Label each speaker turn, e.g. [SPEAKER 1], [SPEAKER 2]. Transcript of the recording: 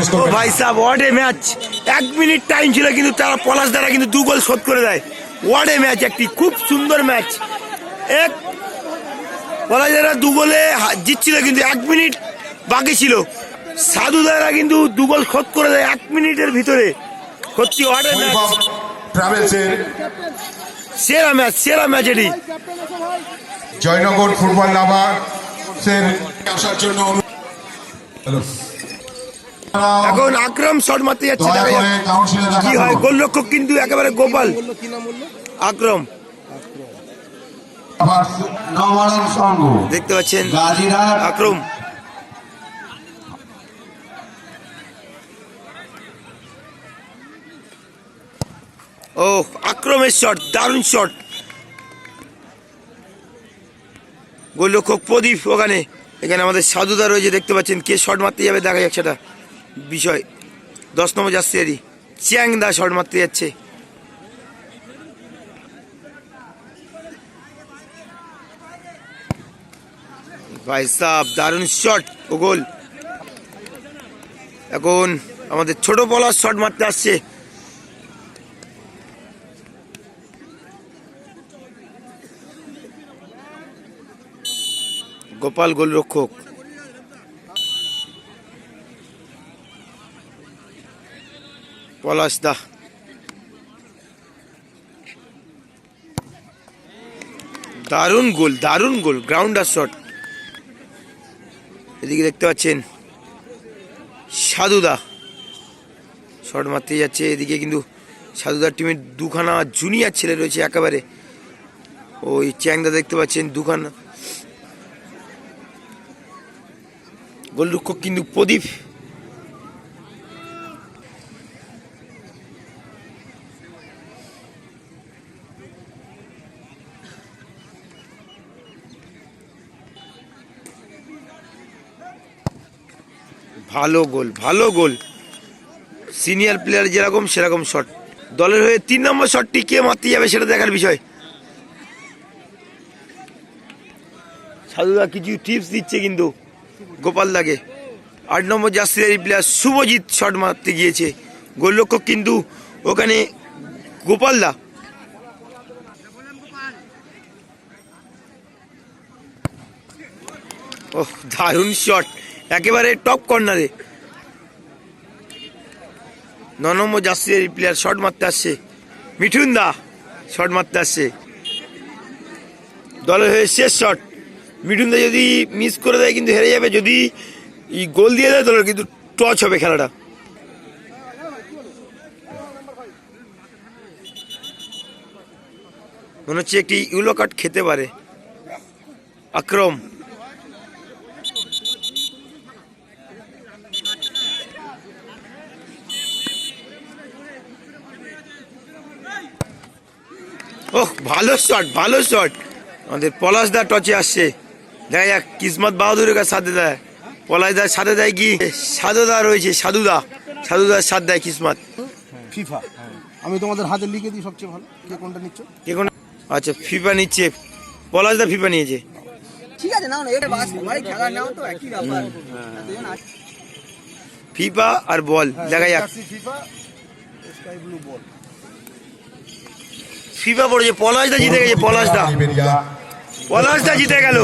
[SPEAKER 1] Notice
[SPEAKER 2] ও ভাই সাহেব ওয়ার্ড ম্যাচ। এক মিনিট টাইম ছিল কিন্তু তারা পলাশ দ্বারা কিন্তু দু গোল শোধ করে দেয়। ওয়ার্ড ম্যাচ একটি খুব সুন্দর ম্যাচ। এক পলাশ দ্বারা দু গোলে জিতছিল কিন্তু এক মিনিট বাকি ছিল। সাধু দ্বারা কিন্তু দু গোল শোধ করে দেয় এক মিনিটের ভিতরে। সত্যি ওয়ার্ড ম্যাচ। সেরা ম্যাচ সেরা ম্যাচ এটি।
[SPEAKER 1] জয়নগর ফুটবল লাভার্সের আসার জন্য হ্যালো।
[SPEAKER 2] এখন আকরাম শট মারতে যাচ্ছে দেখা যাক কি হয়। গোলরক্ষক কিন্তু একেবারে গোপাল। আকরম। দেখতে পাচ্ছেন আকরম। ও আক্রমের শট দারুণ শট। গোলরক্ষক প্রদীপ ওখানে। এখানে আমাদের সাধুদা রয়েছে দেখতে পাচ্ছেন কে শট মারতে যাবে দেখা যাক সেটা। বিষয়। দশ নম্বর যাচ্ছে এরই। চ্যাং দা শট মারতে যাচ্ছে। ভাই সাহ দারুণ শট ও গোল। এখন আমাদের ছোট বলার শট মারতে আসছে। গোপাল গোলরক্ষক। পলাশ দা। দারুণ গোল দারুণ গোল গ্রাউন্ডার শট এদিকে দেখতে পাচ্ছেন সাধুদা শট মারতে যাচ্ছে, এদিকে কিন্তু সাধুদার টিমের দুখানা জুনিয়র ছেলে রয়েছে একেবারে। ওই চ্যাংদা দেখতে পাচ্ছেন দুখানা। গোলরক্ষক কিন্তু প্রদীপ। ভালো গোল ভালো গোল। সিনিয়র প্লেয়ার যেরকম, সেরকম শট দলের হয়ে তিন নম্বর শটটি কে মারতে যাবে সেটা দেখার বিষয়। সাধুদা কিছু টিপস দিচ্ছে কিন্তু গোপাল দাকে। আট নম্বর জার্সিদারি প্লেয়ার শুভজিৎ শট মারতে গিয়েছে। গোলরক্ষক কিন্তু ওখানে গোপাল দা। ওহ, দারুণ শট একেবারে টপ কর্নারে ন নম্বর জার্সিদারি প্লেয়ার শট মারতে আসছে। মিঠুন দা শট মারতে আসছে। দলের হয়ে শেষ শট মিঠুন দা যদি মিস করে দেয় কিন্তু হেরে যাবে। যদি গোল দিয়ে দেয় দলের কিন্তু টচ হবে খেলাটা। মনে হচ্ছে একটি ইউলো কার্ড খেতে পারে। আক্রম। ওহ ভালো শট ভালো শট আমাদের পলাশদা টচে আসছে। দেখা যাক কিসমত বাহাদুরের কাছে সাথে দেয়। পলাশদার সাথে দেয় কি? সাধুদা রয়েছে সাধুদা। সাধুদার সাথ দেয় কিসমত।
[SPEAKER 3] ফিফা আমি তোমাদের হাতে লিখে দিই সবচেয়ে ভালো। কে কোনটা নিচ্ছ?
[SPEAKER 2] কে কোন আচ্ছা ফিফা নিচ্ছে। পলাশদা ফিফা নিয়েছে।
[SPEAKER 4] ঠিক আছে নাও না এটা বাস সবাই খেলা নাও তো একই ব্যাপার।
[SPEAKER 2] ফিফা আর বল দেখা যাক।
[SPEAKER 3] FIFA sky blue ball
[SPEAKER 2] FIFA পড়েছে পলাশদা জিতে গেছে পলাশদা। পলাশদা। জিতে গেল।